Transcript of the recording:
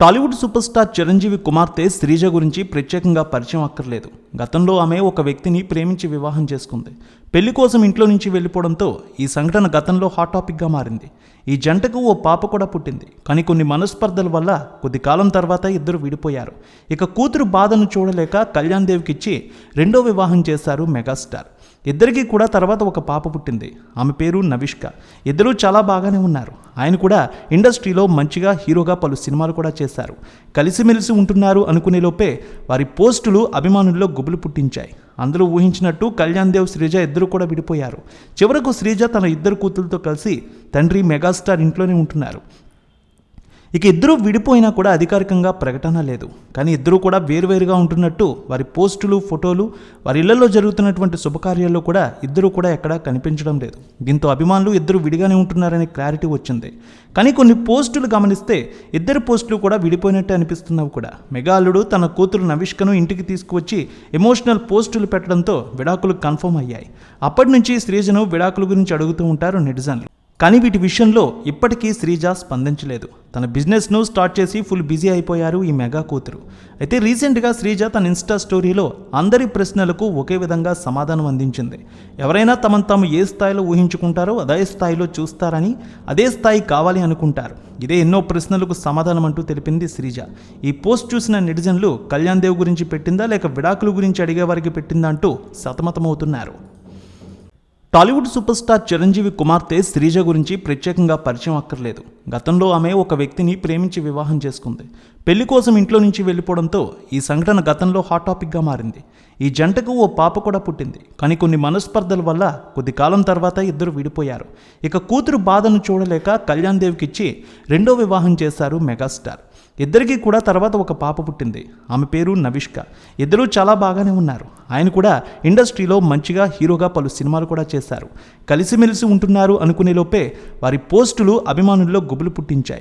Tollywood super star Chiranjeevi కుమార్తె శ్రీజ గురించి ప్రత్యేకంగా పరిచయం అక్కర్లేదు. గతంలో ఆమె ఒక వ్యక్తిని ప్రేమించి వివాహం చేసుకుంది. పెళ్ళి కోసం ఇంట్లో నుంచి వెళ్ళిపోవడంతో ఈ సంఘటన గతంలో హాట్ టాపిక్గా మారింది. ఈ జంటకు ఓ పాప కూడా పుట్టింది. కానీ కొన్ని మనస్పర్ధల వల్ల కొద్ది కాలం తర్వాత ఇద్దరు విడిపోయారు. ఇక కూతురు బాధను చూడలేక కళ్యాణ్ దేవ్కి ఇచ్చి రెండో వివాహం చేశారు మెగాస్టార్. ఇద్దరికీ కూడా తర్వాత ఒక పాప పుట్టింది. ఆమె పేరు నవిష్క. ఇద్దరూ చాలా బాగానే ఉన్నారు. ఆయన కూడా ఇండస్ట్రీలో మంచిగా హీరోగా పలు సినిమాలు కూడా చేశారు. కలిసిమెలిసి ఉంటున్నారు అనుకునే లోపే వారి పోస్టులు అభిమానుల్లో గుబులు పుట్టించాయి. అందరూ ఊహించినట్టు కళ్యాణ్ దేవ్ శ్రీజ ఇద్దరు కూడా విడిపోయారు. చివరకు శ్రీజ తన ఇద్దరు కూతురుతో కలిసి తండ్రి మెగాస్టార్ ఇంట్లోనే ఉంటున్నారు. ఇక ఇద్దరూ విడిపోయినా కూడా అధికారికంగా ప్రకటన లేదు. కానీ ఇద్దరూ కూడా వేరువేరుగా ఉంటున్నట్టు వారి పోస్టులు ఫోటోలు వారి ఇళ్ళలో జరుగుతున్నటువంటి శుభకార్యాల్లో కూడా ఇద్దరూ కూడా ఎక్కడా కనిపించడం లేదు. దీంతో అభిమానులు ఇద్దరు విడిగానే ఉంటున్నారనే క్లారిటీ వచ్చింది. కానీ కొన్ని పోస్టులు గమనిస్తే ఇద్దరు పోస్టులు కూడా విడిపోయినట్టే అనిపిస్తున్నవి కూడా. మెగాలుడు తన కూతురు నవిష్కను ఇంటికి తీసుకువచ్చి ఎమోషనల్ పోస్టులు పెట్టడంతో విడాకులు కన్ఫర్మ్ అయ్యాయి. అప్పటి నుంచి శ్రీజను విడాకుల గురించి అడుగుతూ ఉంటారు నెటిజన్లు. కానీ వీటి విషయంలో ఇప్పటికీ శ్రీజ స్పందించలేదు. తన బిజినెస్ను స్టార్ట్ చేసి ఫుల్ బిజీ అయిపోయారు ఈ మెగా కూతురు. అయితే రీసెంట్గా శ్రీజ తన ఇన్స్టా స్టోరీలో అందరి ప్రశ్నలకు ఒకే విధంగా సమాధానం అందించింది. ఎవరైనా తమను తాము ఏ స్థాయిలో ఊహించుకుంటారో అదే స్థాయిలో చూస్తారని అదే స్థాయి కావాలి అనుకుంటారు. ఇదే ఎన్నో ప్రశ్నలకు సమాధానం అంటూ తెలిపింది శ్రీజ. ఈ పోస్ట్ చూసిన నెటిజన్లు కళ్యాణ్ దేవ్ గురించి పెట్టిందా లేక విడాకుల గురించి అడిగే వారికి పెట్టిందా అంటూ సతమతమవుతున్నారు. టాలీవుడ్ సూపర్ స్టార్ చిరంజీవి కుమార్తె శ్రీజ గురించి ప్రత్యేకంగా పరిచయం అక్కర్లేదు. గతంలో ఆమె ఒక వ్యక్తిని ప్రేమించి వివాహం చేసుకుంది. పెళ్ళి కోసం ఇంట్లో నుంచి వెళ్ళిపోవడంతో ఈ సంఘటన గతంలో హాట్ టాపిక్గా మారింది. ఈ జంటకు ఓ పాప కూడా పుట్టింది. కానీ కొన్ని మనస్పర్ధల వల్ల కొద్ది కాలం తర్వాత ఇద్దరు విడిపోయారు. ఇక కూతురు బాధను చూడలేక కళ్యాణ్ దేవ్కి ఇచ్చి రెండో వివాహం చేశారు మెగాస్టార్. ఇద్దరికీ కూడా తర్వాత ఒక పాప పుట్టింది. ఆమె పేరు నవిష్క. ఇద్దరూ చాలా బాగానే ఉన్నారు. ఆయన కూడా ఇండస్ట్రీలో మంచిగా హీరోగా పలు సినిమాలు కూడా చేశారు. కలిసిమెలిసి ఉంటున్నారు అనుకునే లోపే వారి పోస్టులు అభిమానుల్లో గుబులు పుట్టించాయి.